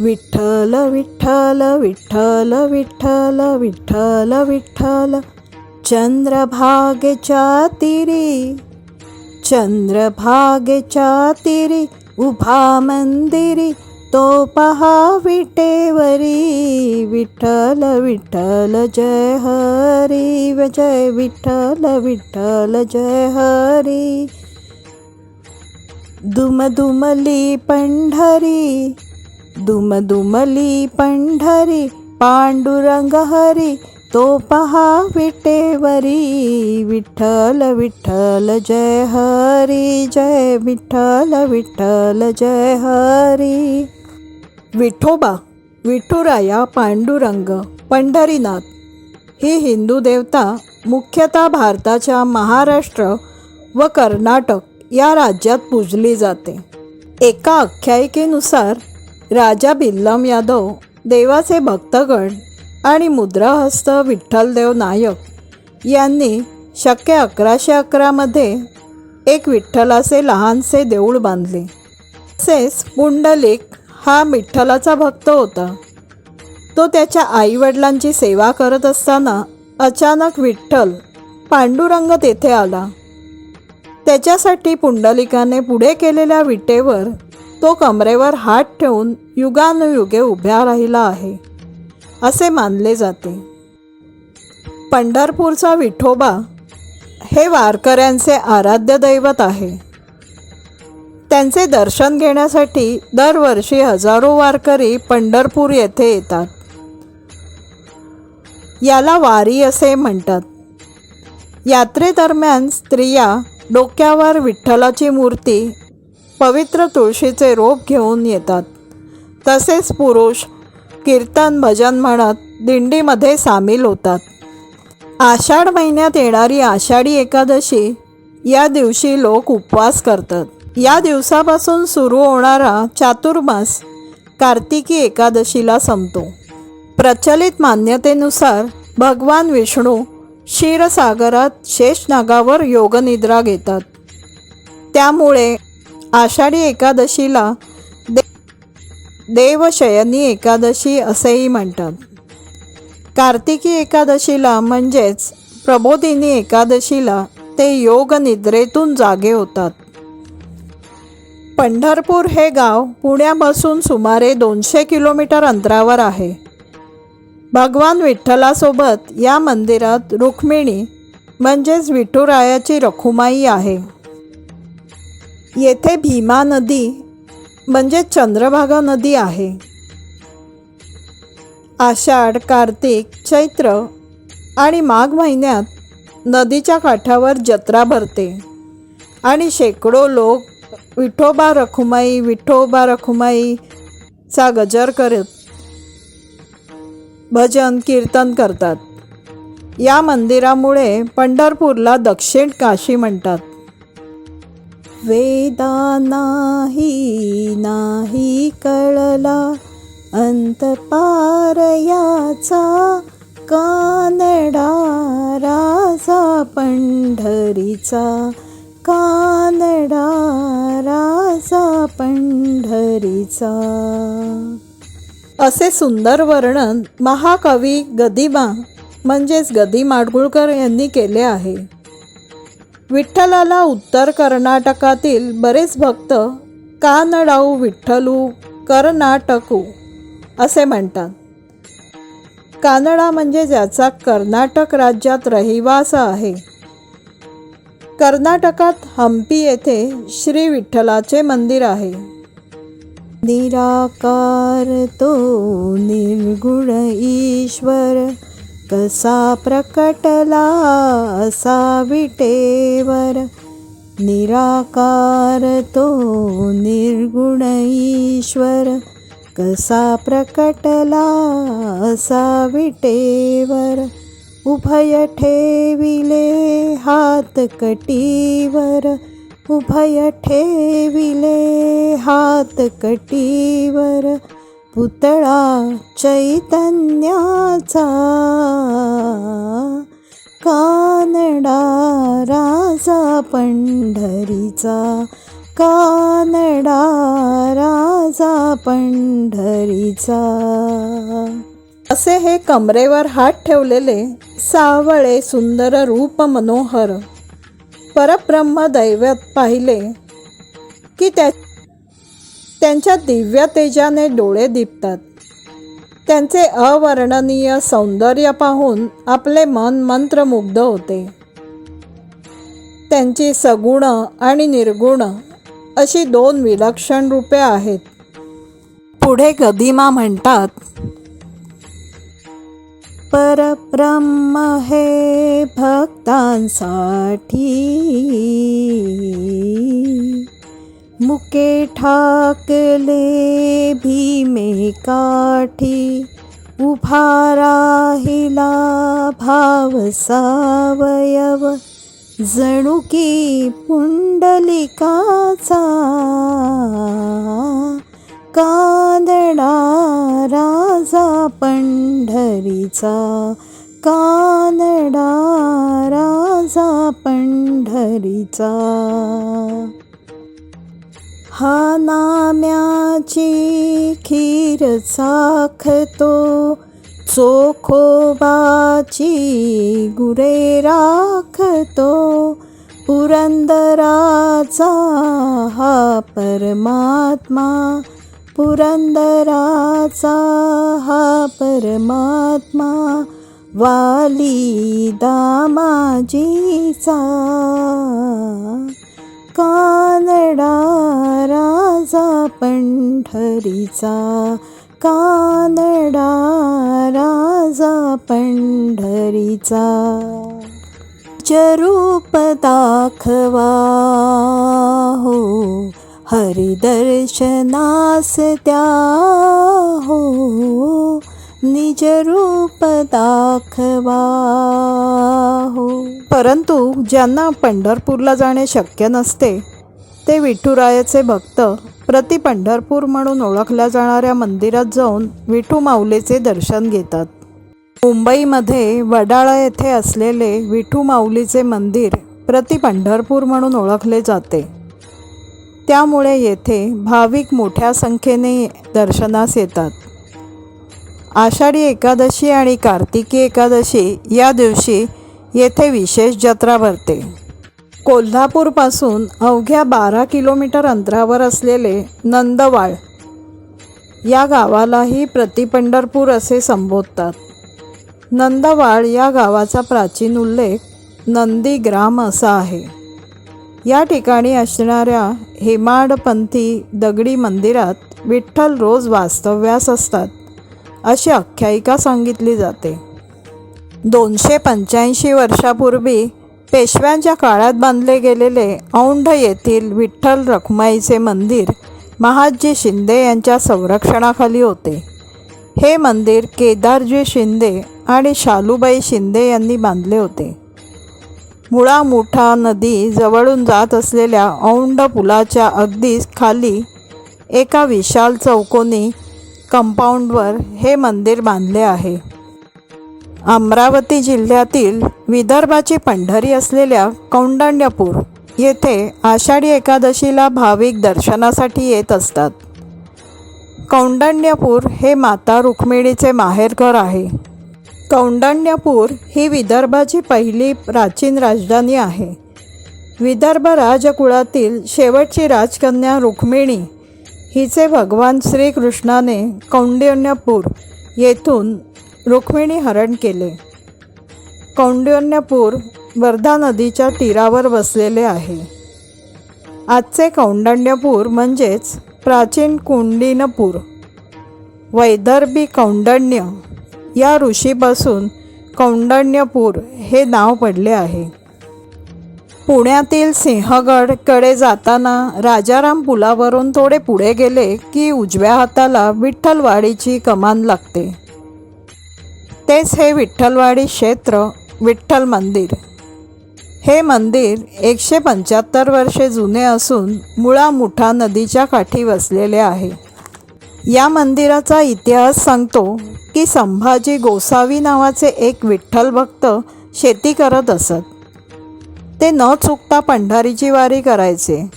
विठ्ठल विठ्ठल विठ्ठल विठ्ठल विठ्ठल विठ्ठल. चंद्रभागेच्या तिरी चंद्रभागेच्या तिरी उभा मंदिरी तो पहा विटेवरी. विठ्ठल विठ्ठल जय हरी व जय विठ्ठल विठ्ठल जय हरी. दुमदुमली पंढरी दुमदुमली पंढरी पांडुरंग हरी तो पहा विटेवरी विठ्ठल विठ्ठल जय हरी जय विठ्ठल विठ्ठल जय हरी. विठोबा विठुराया पांडुरंग पंढरीनाथ. ही हिंदू देवता मुख्यतः भारताच्या महाराष्ट्र व कर्नाटक या राज्यात पूजली जाते. एका आख्यायिकेनुसार राजा बिल्लम यादव देवाचे भक्तगण आणि मुद्राहस्त विठ्ठलदेव नायक यांनी शक्य अकराशे अकरामध्ये एक विठ्ठलाचे लहानसे देऊळ बांधले. तसेच पुंडलिक हा विठ्ठलाचा भक्त होता. तो त्याच्या आईवडिलांची सेवा करत असताना अचानक विठ्ठल पांडुरंग तेथे आला. त्याच्यासाठी पुंडलिकाने पुढे केलेल्या विटेवर तो कमरेवर हात ठेवून युगानुयुगे उभ्या राहिला आहे असे मानले जाते. पंढरपूरचा विठोबा हे वारकऱ्यांचे आराध्य दैवत आहे. त्यांचे दर्शन घेण्यासाठी दरवर्षी हजारो वारकरी पंढरपूर येथे येतात. याला वारी असे म्हणतात. यात्रेदरम्यान स्त्रिया डोक्यावर विठ्ठलाची मूर्ती पवित्र तुळशीचे रोप घेऊन येतात. तसेच पुरुष कीर्तन भजन म्हणत दिंडीमध्ये सामील होतात. आषाढ महिन्यात येणारी आषाढी एकादशी या दिवशी लोक उपवास करतात. या दिवसापासून सुरू होणारा चातुर्मास कार्तिकी एकादशीला संपतो. प्रचलित मान्यतेनुसार भगवान विष्णू क्षीरसागरात शेषनागावर योगनिद्रा घेतात. त्यामुळे आषाढी एकादशीला दे देवशयनी एकादशी असेही म्हणतात. कार्तिकी एकादशीला म्हणजेच प्रबोधिनी एकादशीला ते योगनिद्रेतून जागे होतात. पंढरपूर हे गाव पुण्यापासून सुमारे दोनशे किलोमीटर अंतरावर आहे. भगवान विठ्ठलासोबत या मंदिरात रुक्मिणी म्हणजेच विठुरायाची रखुमाई आहे. येथे भीमा नदी म्हणजे चंद्रभागा नदी आहे. आषाढ कार्तिक चैत्र आणि माघ महिन्यात नदीच्या काठावर जत्रा भरते. आणि शेकडो लोक विठोबा रखुमाई विठोबा रखुमाईचा गजर करत भजन कीर्तन करतात. या मंदिरामुळे पंढरपूरला दक्षिण काशी म्हणतात. वेदा नाही नाही कळला. अंत पार कानडा राजा पंढरीचा. कानडा राजा पंढरीचा. असे सुंदर वर्णन महाकवी गदिमा म्हणजेच गदी माडगुळकर यांनी केले आहे. विठ्ठलाला उत्तर कर्नाटकातील बरेच भक्त कानडाऊ विठ्ठलू कर्नाटकू असे म्हणतात. कानडा म्हणजे ज्याचा कर्नाटक राज्यात रहिवास आहे. कर्नाटकात हम्पी येथे श्री विठ्ठलाचे मंदिर आहे. निराकार तो निर्गुण ईश्वर कसा प्रकटला असा विटेवर? निराकार तो निर्गुण ईश्वर. कसा प्रकटला असा विटेवर? उभय ठेविले हात कटीवर. उभय ठेविले हात कटीवर. पुतळा चैतन्याचा पंढरीचा कानडा राजा पंढरीचा. असे हे कमरेवर हात ठेवलेले सावळे सुंदर रूप मनोहर परब्रह्म दैवत पाहिले की त्या त्यांच्या दिव्य तेजाने डोळे दिपतात. त्यांचे अवर्णनीय सौंदर्य पाहून आपले मन मंत्रमुग्ध होते. त्यांची सगुण आणि निर्गुण अशी दोन विलक्षण रूपे आहेत. पुढे गदिमा म्हणतात परब्रह्म हे भक्तांसाठी. मुके ठाकले भीमे काठी उभा राहिला भाव सावयव जणू की पुंडलिकाचा कानडा राजा पंढरीचा कानडा राजा पंढरीचा. हा नाम्याची खीर चाखतो चोखोबाची गुरे राखतो पुरंदराचा हा परमात्मा पुरंदराचा हा परमात्मा वाली दामाजीचा. कानडा राजा पंढरीचा कानडा राजा पंढरीचा. जरूप दाखवा हो हरिदर्शनास त्या हो. निज रूप दाखवा हो. परंतु ज्यांना पंढरपूरला जाणे शक्य नसते ते विठुरायाचे भक्त. प्रति पंढरपूर म्हणून ओळखल्या जाणाऱ्या मंदिरात जाऊन विठू माऊलीचे दर्शन घेतात. मुंबईमध्ये वडाळा येथे असलेले विठू माऊलीचे मंदिर प्रति पंढरपूर म्हणून ओळखले जाते. त्यामुळे येथे भाविक मोठ्या संख्येने दर्शनास येतात. आषाढी एकादशी आणि कार्तिकी एकादशी या दिवशी येथे विशेष जत्रा भरते. कोल्हापूरपासून अवघ्या बारा किलोमीटर अंतरावर असलेले नंदवाळ. या गावालाही प्रतिपंढरपूर असे संबोधतात. नंदवाळ या गावाचा प्राचीन उल्लेख नंदीग्राम असा आहे. या ठिकाणी असणाऱ्या हेमाडपंथी दगडी मंदिरात विठ्ठल रोज वास्तव्यास असतात अशी आख्यायिका सांगितली जाते. दोनशे पंच्याऐंशी वर्षापूर्वी पेशव्यांच्या काळात बांधले गेलेले औंढ येथील विठ्ठल रखुमाईचे मंदिर महादजी शिंदे यांच्या संरक्षणाखाली होते. हे मंदिर केदारजी शिंदे आणि शालूबाई शिंदे यांनी बांधले होते. मुळा मुठा नदी जवळून जात असलेल्या औंढ पुलाच्या अगदी खाली एका विशाल चौकोनी कंपाऊंडवर हे मंदिर बांधले आहे. अमरावती जिल्ह्यातील विदर्भाची पंढरी असलेल्या कौंडण्यपूर येथे आषाढी एकादशीला भाविक दर्शनासाठी येत असतात. कौंडण्यपूर हे माता रुक्मिणीचे माहेरघर आहे. कौंडण्यपूर ही विदर्भाची पहिली प्राचीन राजधानी आहे. विदर्भ राजकुळातील शेवटची राजकन्या रुक्मिणी हिचे भगवान श्रीकृष्णाने कौंडण्यपूर येथून रुक्मिणी हरण केले. कौंडण्यपूर वर्धा नदीच्या तीरावर बसलेले आहे. आजचे कौंडण्यपूर म्हणजेच प्राचीन कुंडिनपूर. वैदर्भी कौंडण्य या ऋषीपासून कौंडण्यपूर हे नाव पडले आहे. पुण्यातील सिंहगडकडे जाताना राजाराम पुलावरून थोडे पुढे गेले की उजव्या हाताला विठ्ठलवाडीची कमान लागते. तेच हे विठ्ठलवाडी क्षेत्र विठ्ठल मंदिर. हे मंदिर एकशे पंच्याहत्तर वर्षे जुने असून मुळा मुठा नदीच्या काठी वसलेले आहे. या मंदिराचा इतिहास सांगतो की संभाजी गोसावी नावाचे एक विठ्ठल भक्त शेती करत असत. ते न चुकता पंढारीची वारी करायचे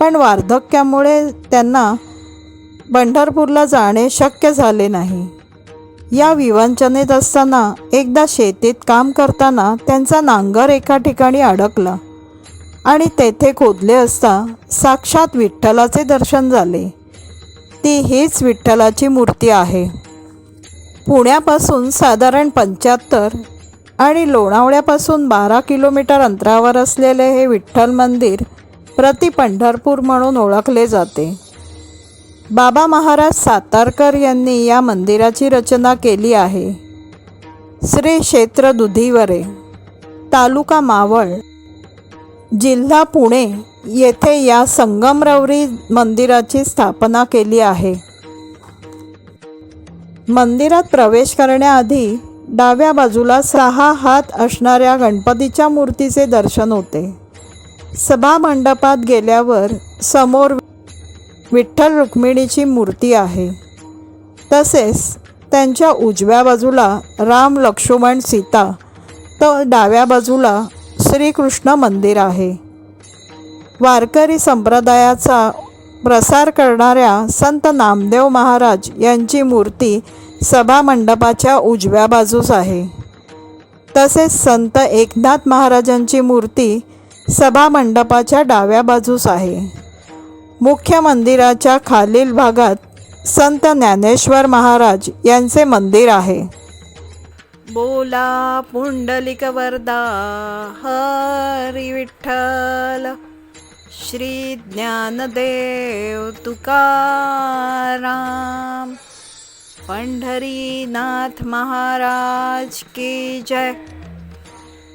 पण वार्धक्यामुळे त्यांना पंढरपूरला जाणे शक्य झाले नाही. या विवंचनेत असताना एकदा शेतीत काम करताना त्यांचा नांगर एका ठिकाणी अडकला आणि तेथे खोदले असता साक्षात विठ्ठलाचे दर्शन झाले. ती हीच विठ्ठलाची मूर्ती आहे. पुण्यापासून साधारण पंच्याहत्तर आणि लोणावळ्यापासून बारा किलोमीटर अंतरावर असलेले हे विठ्ठल मंदिर प्रति पंढरपूर म्हणून ओळखले जाते. बाबा महाराज सातारकर यांनी या मंदिराची रचना केली आहे. श्री क्षेत्र दुधीवरे तालुका मावळ जिल्हा पुणे येथे या संगमरवरी मंदिराची स्थापना केली आहे. मंदिरात प्रवेश करण्याआधी डाव्या बाजूला सहा हात असणाऱ्या गणपतीच्या मूर्तीचे दर्शन होते. सभा मंडपात गेल्यावर समोर विठ्ठल रुक्मिणीची मूर्ती आहे. तसेच त्यांच्या उजव्या बाजूला राम लक्ष्मण सीता तर डाव्या बाजूला श्रीकृष्ण मंदिर आहे. वारकरी संप्रदायाचा प्रसार करणाऱ्या संत नामदेव महाराज यांची मूर्ती सभामंडपाच्या उजव्या बाजूस आहे. तसेच संत एकनाथ महाराजांची मूर्ती सभामंडपाच्या डाव्या बाजूस आहे. मुख्य मंदिराच्या खालील भागात संत ज्ञानेश्वर महाराज यांचे मंदिर आहे. बोला पुंडलिक वरदा हरी विठ्ठल. श्री ज्ञानदेव तुकाराम. पंढरीनाथ महाराज की जय.